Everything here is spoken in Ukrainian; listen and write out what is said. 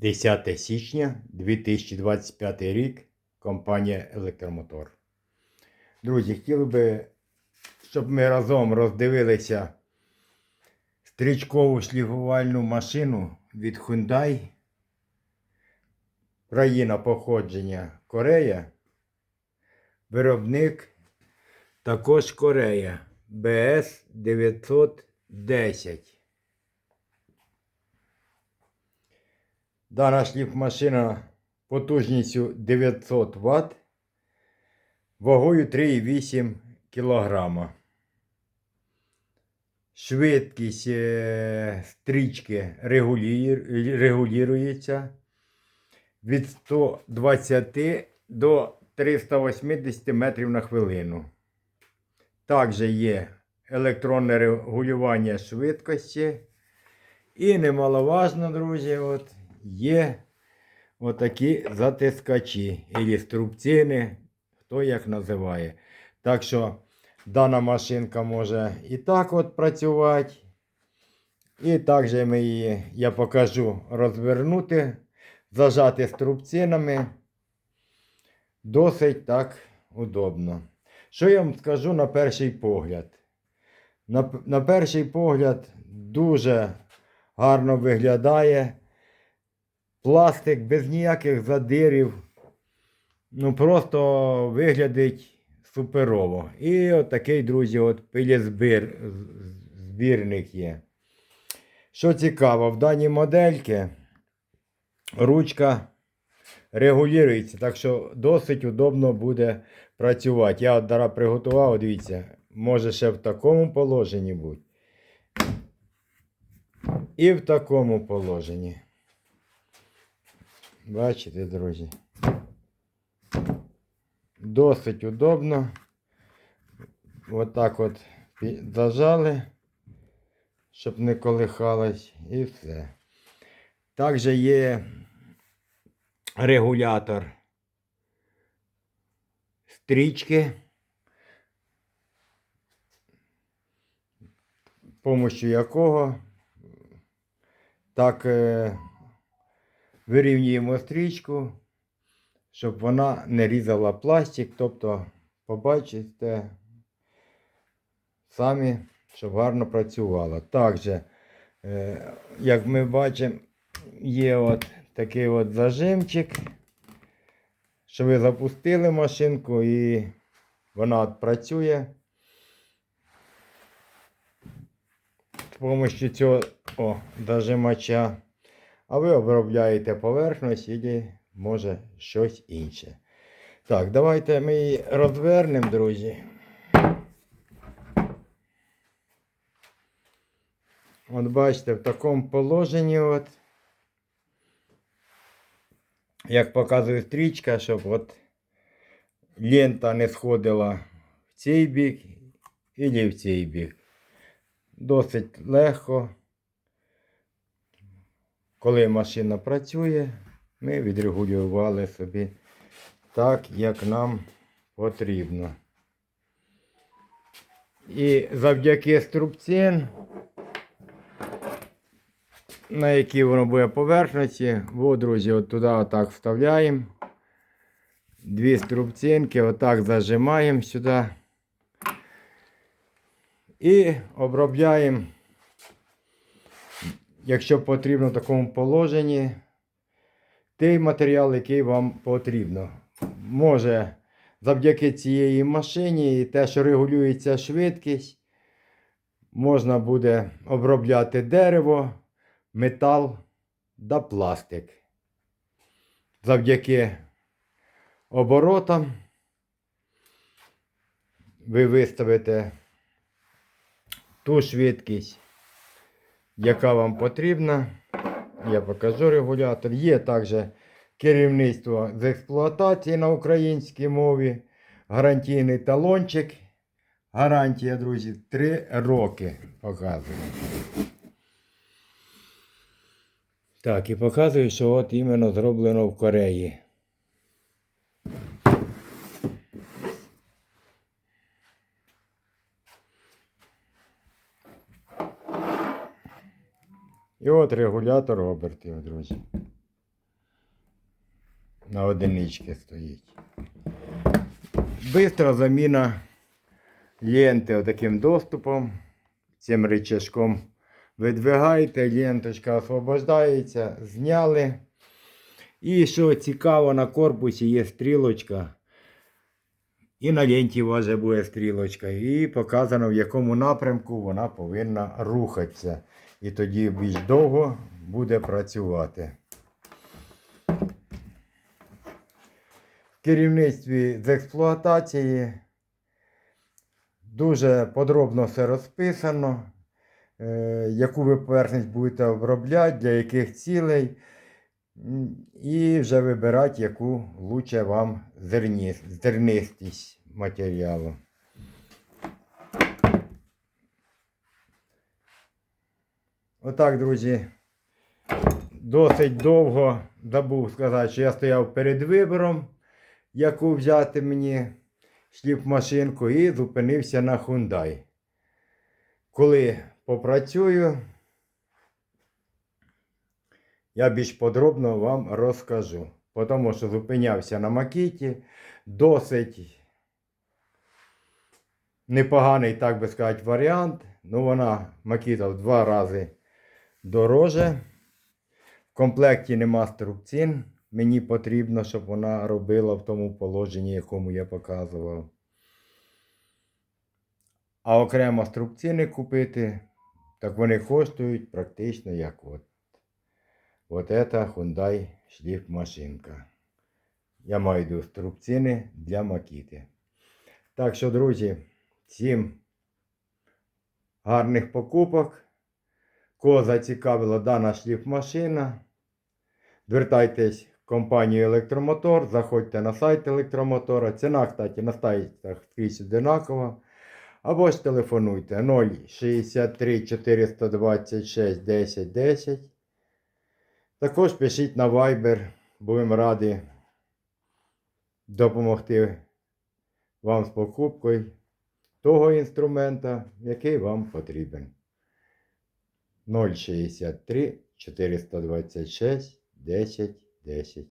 10 січня 2025 рік. Компанія Електромотор. Друзі, хотіли би, щоб ми разом роздивилися стрічкову шліфувальну машину від Hyundai. Країна походження Корея. Виробник також Корея. БС 910. Дана шліфмашина потужністю 900 Вт, вагою 3,8 кг. Швидкість е, стрічки регулює- регулюється від 120 до 380 метрів на хвилину. Також є електронне регулювання швидкості. І немаловажно, друзі, от, є отакі затискачі, або струбцини, хто як називає. Так що дана машинка може і так от працювати. І також ми її, я покажу, розвернути, зажати струбцинами. Досить так удобно. Що я вам скажу на перший погляд? На, на перший погляд дуже гарно виглядає. Пластик без ніяких задирів. Ну просто виглядить суперово. І от такий, друзі, от пилізбір, збірник є. Що цікаво, в даній модельці ручка регулюється, так що досить удобно буде працювати. Я от дара приготував, дивіться, може ще в такому положенні бути. І в такому положенні. Бачите, друзі. Досить удобно. Отак от пі- зажали, щоб не колихалось, і все. Також є регулятор стрічки. Помощью якого так е, вирівнюємо стрічку, щоб вона не різала пластик. Тобто, побачите самі, щоб гарно працювала. Також, е, як ми бачимо, є от такий от зажимчик, що ви запустили машинку і вона працює. З допомогою цього о, дожимача. А ви обробляєте поверхність і може щось інше. Так, давайте ми її розвернемо, друзі. От бачите, в такому положенні, от, як показує стрічка, щоб от лента не сходила в цей бік і в цей бік. Досить легко. Коли машина працює, ми відрегулювали собі так, як нам потрібно. І завдяки струбцин, на які воно буде поверхності, во, друзі, от туди отак вставляємо. Дві струбцинки, отак зажимаємо сюди. І обробляємо, якщо потрібно в такому положенні, той матеріал, який вам потрібно. Може, завдяки цієї машині і те, що регулюється швидкість, можна буде обробляти дерево, метал та пластик. Завдяки оборотам ви виставите ту швидкість, яка вам потрібна. Я покажу регулятор. Є також керівництво з експлуатації на українській мові, гарантійний талончик. Гарантія, друзі, 3 роки показує. Так, і показую, що от іменно зроблено в Кореї. І от регулятор обертів, друзі. на одиничці стоїть. Бистра заміна ленти таким доступом. Цим рычажком видвигаєте, ленточка освобождається, зняли. І що цікаво, на корпусі є стрілочка. І на ленті у вас же буде стрілочка. І показано, в якому напрямку вона повинна рухатися. І тоді більш довго буде працювати. В керівництві з експлуатації дуже подробно все розписано, е, яку ви поверхність будете обробляти, для яких цілей. І вже вибирати, яку лучше вам зернистість матеріалу. Отак, друзі, досить довго забув сказати, що я стояв перед вибором, яку взяти мені шліфмашинку і зупинився на Hyundai. Коли попрацюю, я більш подробно вам розкажу. Тому що зупинявся на Макіті, досить непоганий, так би сказати, варіант. Ну, вона Макіта в два рази дороже. В комплекті нема струбцин. Мені потрібно, щоб вона робила в тому положенні, якому я показував. А окремо струбцини купити, так вони коштують практично як от. Вот это Hyundai шліф машинка. Я маю струбцини для макіти. Так що, друзі, всім гарних покупок. Кого зацікавила дана шліфмашина, звертайтесь в компанію Електромотор, заходьте на сайт електромотора. Ціна, кстати, на сайтах скрізь одинакова. Або ж телефонуйте 063 426 10 10. Також пишіть на Viber, будемо раді допомогти вам з покупкою того інструмента, який вам потрібен. 063 426 10 10.